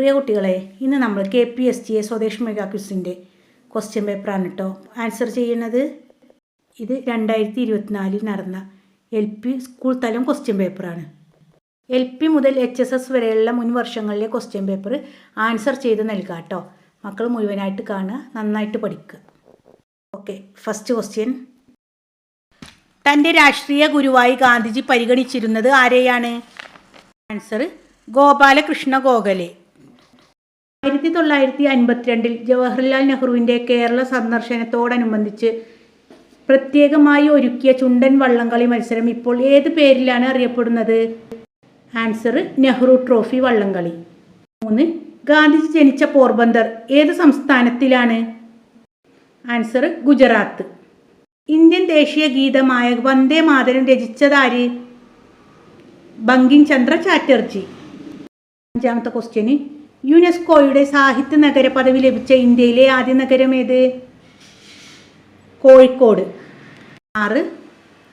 പ്രിയ കുട്ടികളെ ഇന്ന് നമ്മൾ K P S T A Swadesh mega ക്വിസിന്റെ question പേപ്പറാണ് കേട്ടോ ആൻസർ ചെയ്യുന്നത് ഇത് രണ്ടായിരത്തി ഇരുപത്തിനാലിൽ നടന്ന എൽ പി സ്കൂൾ തലം ക്വസ്റ്റ്യൻ പേപ്പറാണ് എൽ പി മുതൽ എച്ച് എസ് എസ് വരെയുള്ള മുൻ വർഷങ്ങളിലെ ക്വസ്റ്റ്യൻ പേപ്പർ ആൻസർ ചെയ്ത് നൽകുക കേട്ടോ മക്കൾ മുഴുവനായിട്ട് കാണുക നന്നായിട്ട് പഠിക്കുക. ഓക്കെ ഫസ്റ്റ് ക്വസ്റ്റ്യൻ തന്റെ രാഷ്ട്രീയ ഗുരുവായി ഗാന്ധിജി പരിഗണിച്ചിരുന്നത് ആരെയാണ്? ആൻസർ ഗോപാലകൃഷ്ണ ഗോഖലെ. ആയിരത്തി തൊള്ളായിരത്തി അൻപത്തിരണ്ടിൽ ജവഹർലാൽ നെഹ്റുവിന്റെ കേരള സന്ദർശനത്തോടനുബന്ധിച്ച് പ്രത്യേകമായി ഒരുക്കിയ ചുണ്ടൻ വള്ളംകളി മത്സരം ഇപ്പോൾ ഏത് പേരിലാണ് അറിയപ്പെടുന്നത്? ആൻസർ നെഹ്റു ട്രോഫി വള്ളംകളി. മൂന്ന് ഗാന്ധിജി ജനിച്ച പോർബന്ദർ ഏത് സംസ്ഥാനത്തിലാണ്? ആൻസർ ഗുജറാത്ത്. ഇന്ത്യൻ ദേശീയ ഗീതമായ വന്ദേ മാതരം രചിച്ചതാര്? ബങ്കിം ചന്ദ്ര ചാറ്റർജി അഞ്ചാമത്തെ ക്വസ്റ്റ്യന് യുനെസ്കോയുടെ സാഹിത്യ നഗര പദവി ലഭിച്ച ഇന്ത്യയിലെ ആദ്യ നഗരം ഏത്? കോഴിക്കോട്. ആറ്.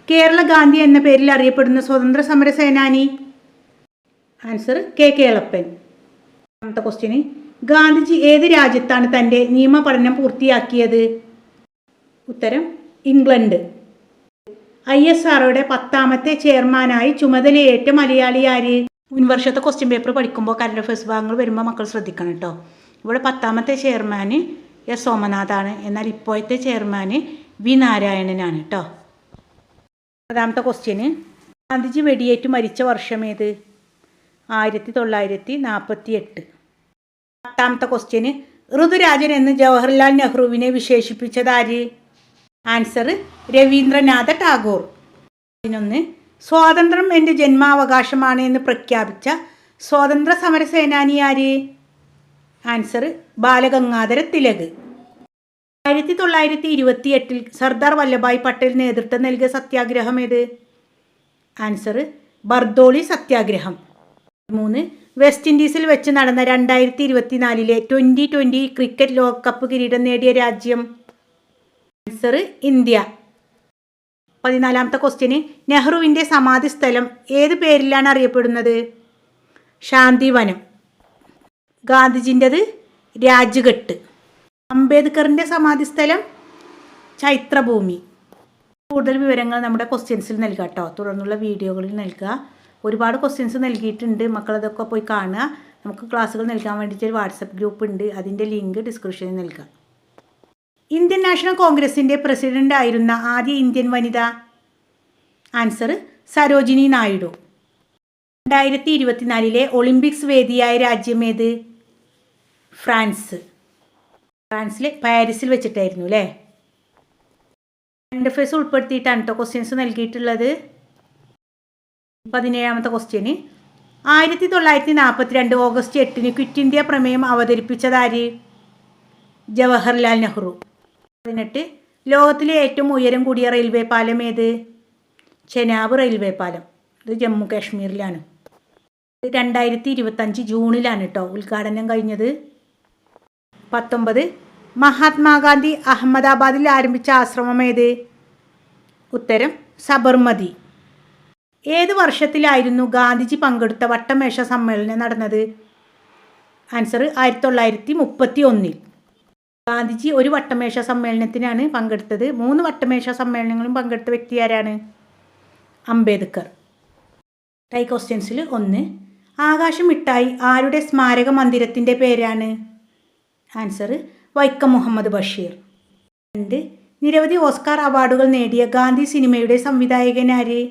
കേരള ഗാന്ധി എന്ന പേരിൽ അറിയപ്പെടുന്ന സ്വതന്ത്ര സമര സേനാനി? Answer K. കേളപ്പൻ. രണ്ടാമത്തെ ക്വസ്റ്റ്യന് ഗാന്ധിജി ഏത് രാജ്യത്താണ് തന്റെ നിയമ പഠനം പൂർത്തിയാക്കിയത്? ഉത്തരം ഇംഗ്ലണ്ട്. ഐ. എസ്. ആർഒയുടെ പത്താമത്തെ ചെയർമാനായി ചുമതലയേറ്റ മലയാളിയാര് മുൻ വർഷത്തെ ക്വസ്റ്റ്യൻ പേപ്പർ പഠിക്കുമ്പോൾ കറണ്ട് അഫയേഴ്സ് ഭാഗങ്ങൾ വരുമ്പോൾ മക്കൾ ശ്രദ്ധിക്കണം കേട്ടോ ഇവിടെ പത്താമത്തെ ചെയർമാൻ എസ് സോമനാഥാണ്. എന്നാൽ ഇപ്പോഴത്തെ ചെയർമാൻ വി നാരായണനാണ് കേട്ടോ പതാമത്തെ ക്വസ്റ്റ്യന് ഗാന്ധിജി വെടിയേറ്റ് മരിച്ച വർഷം ഏത്? ആയിരത്തി തൊള്ളായിരത്തി നാൽപ്പത്തി എട്ട് പത്താമത്തെ ക്വസ്റ്റ്യന് ഋതുരാജൻ എന്ന് ജവഹർലാൽ നെഹ്റുവിനെ വിശേഷിപ്പിച്ചതാര് ആൻസർ രവീന്ദ്രനാഥ ടാഗോർ. പതിനൊന്ന് സ്വാതന്ത്ര്യം എന്റെ ജന്മാവകാശമാണ് എന്ന് പ്രഖ്യാപിച്ച സ്വാതന്ത്ര്യ സമര സേനാനി ആര് ആൻസർ ബാലഗംഗാധര തിലക്. ആയിരത്തി തൊള്ളായിരത്തി ഇരുപത്തി എട്ടിൽ സർദാർ വല്ലഭായ് പട്ടേൽ നേതൃത്വം നൽകിയ സത്യാഗ്രഹം ഏത്? ആൻസർ ബർദോളി സത്യാഗ്രഹം. മൂന്ന് വെസ്റ്റ് ഇൻഡീസിൽ വെച്ച് നടന്ന രണ്ടായിരത്തി ഇരുപത്തിനാലിലെ ട്വന്റി ട്വന്റി ക്രിക്കറ്റ് ലോകകപ്പ് കിരീടം നേടിയ രാജ്യം? Answer India. പതിനാലാമത്തെ ക്വസ്റ്റ്യന് നെഹ്റുവിന്റെ സമാധി സ്ഥലം ഏത് പേരിലാണ് അറിയപ്പെടുന്നത്? ശാന്തിവനം. ഗാന്ധിജിന്റെത് രാജ്ഘട്ട്. അംബേദ്കറിന്റെ സമാധി സ്ഥലം ചൈത്രഭൂമി. കൂടുതൽ വിവരങ്ങൾ നമ്മുടെ ക്വസ്റ്റ്യൻസിൽ നൽകുക കേട്ടോ തുടർന്നുള്ള വീഡിയോകളിൽ നൽകുക ഒരുപാട് ക്വസ്റ്റ്യൻസ് നൽകിയിട്ടുണ്ട്. മക്കളതൊക്കെ പോയി കാണുക. നമുക്ക് ക്ലാസ്സുകൾ നൽകാൻ വേണ്ടിയിട്ട് ഒരു വാട്സപ്പ് ഗ്രൂപ്പ് ഉണ്ട്. അതിന്റെ ലിങ്ക് ഡിസ്ക്രിപ്ഷനിൽ നൽകുക ഇന്ത്യൻ നാഷണൽ കോൺഗ്രസിന്റെ പ്രസിഡന്റ് ആയിരുന്ന ആദ്യ ഇന്ത്യൻ വനിത ആൻസർ സരോജിനി നായിഡു. രണ്ടായിരത്തി ഇരുപത്തിനാലിലെ ഒളിമ്പിക്സ് വേദിയായ രാജ്യമേത് ഫ്രാൻസ്. ഫ്രാൻസിലെ പാരീസിൽ വെച്ചിട്ടായിരുന്നു അല്ലേ? രണ്ട് ഫേസ് ഉൾപ്പെടുത്തിയിട്ടാണ് കേട്ടോ ക്വസ്റ്റ്യൻസ് നൽകിയിട്ടുള്ളത്. പതിനേഴാമത്തെ ക്വസ്റ്റ്യന് ആയിരത്തി തൊള്ളായിരത്തി നാൽപ്പത്തി രണ്ട് ഓഗസ്റ്റ് എട്ടിന് ക്വിറ്റ് ഇന്ത്യ പ്രമേയം അവതരിപ്പിച്ചതാര് ജവഹർലാൽ നെഹ്റു. പതിനെട്ട്. ലോകത്തിലെ ഏറ്റവും ഉയരം കൂടിയ റെയിൽവേ പാലം ഏത്? ചെനാബ് റെയിൽവേ പാലം. ഇത് ജമ്മു കാശ്മീരിലാണ്. ഇത് രണ്ടായിരത്തി ഇരുപത്തഞ്ച് ജൂണിലാണ് കേട്ടോ ഉദ്ഘാടനം കഴിഞ്ഞത്. പത്തൊമ്പത്. മഹാത്മാഗാന്ധി അഹമ്മദാബാദിൽ ആരംഭിച്ച ആശ്രമം ഏത്? ഉത്തരം സബർമതി. ഏത് വർഷത്തിലായിരുന്നു ഗാന്ധിജി പങ്കെടുത്ത വട്ടമേശ സമ്മേളനം നടന്നത്? ആൻസർ ആയിരത്തി തൊള്ളായിരത്തി മുപ്പത്തി ഒന്നിൽ ഗാന്ധിജി ഒരു വട്ടമേശ സമ്മേളനത്തിനാണ് പങ്കെടുത്തത്. മൂന്ന് വട്ടമേശ സമ്മേളനങ്ങളും പങ്കെടുത്ത വ്യക്തി ആരാണ്? അംബേദ്കർ. ടൈ ക്വസ്റ്റ്യൻസിൽ ഒന്ന്. ആകാശം മിഠായി ആരുടെ സ്മാരക മന്ദിരത്തിന്റെ പേരാണ്? ആൻസർ വൈക്കം മുഹമ്മദ് ബഷീർ. രണ്ട്. നിരവധി ഓസ്കാർ അവാർഡുകൾ നേടിയ ഗാന്ധി സിനിമയുടെ സംവിധായകൻ ആര്?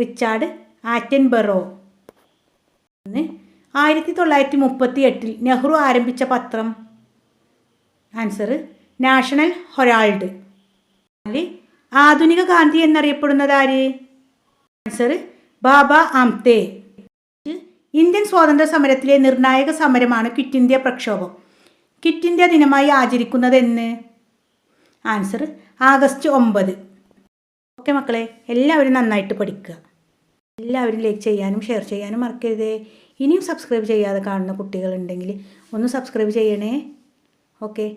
Richard Attenborough. ഒന്ന്. ആയിരത്തി തൊള്ളായിരത്തി മുപ്പത്തി എട്ടിൽ നെഹ്റു ആരംഭിച്ച പത്രം. Answer National Herald. നാല് ആധുനിക ഗാന്ധി എന്നറിയപ്പെടുന്നത് ആര്? ആൻസർ ബാബ ആംതേ. ഇന്ത്യൻ സ്വാതന്ത്ര്യ സമരത്തിലെ നിർണായക സമരമാണ് ക്വിറ്റ് ഇന്ത്യ പ്രക്ഷോഭം. ക്വിറ്റ് ഇന്ത്യ ദിനമായി ആചരിക്കുന്നത് എന്ന്? ആൻസർ ആഗസ്റ്റ് ഒമ്പത്. ഓക്കെ മക്കളെ എല്ലാവരും നന്നായിട്ട് പഠിക്കുക. എല്ലാവരും ലൈക്ക് ചെയ്യാനും ഷെയർ ചെയ്യാനും മറക്കരുതേ. ഇനിയും സബ്സ്ക്രൈബ് ചെയ്യാതെ കാണുന്ന കുട്ടികളുണ്ടെങ്കിൽ ഒന്ന് സബ്സ്ക്രൈബ് ചെയ്യണേ. ഓക്കെ.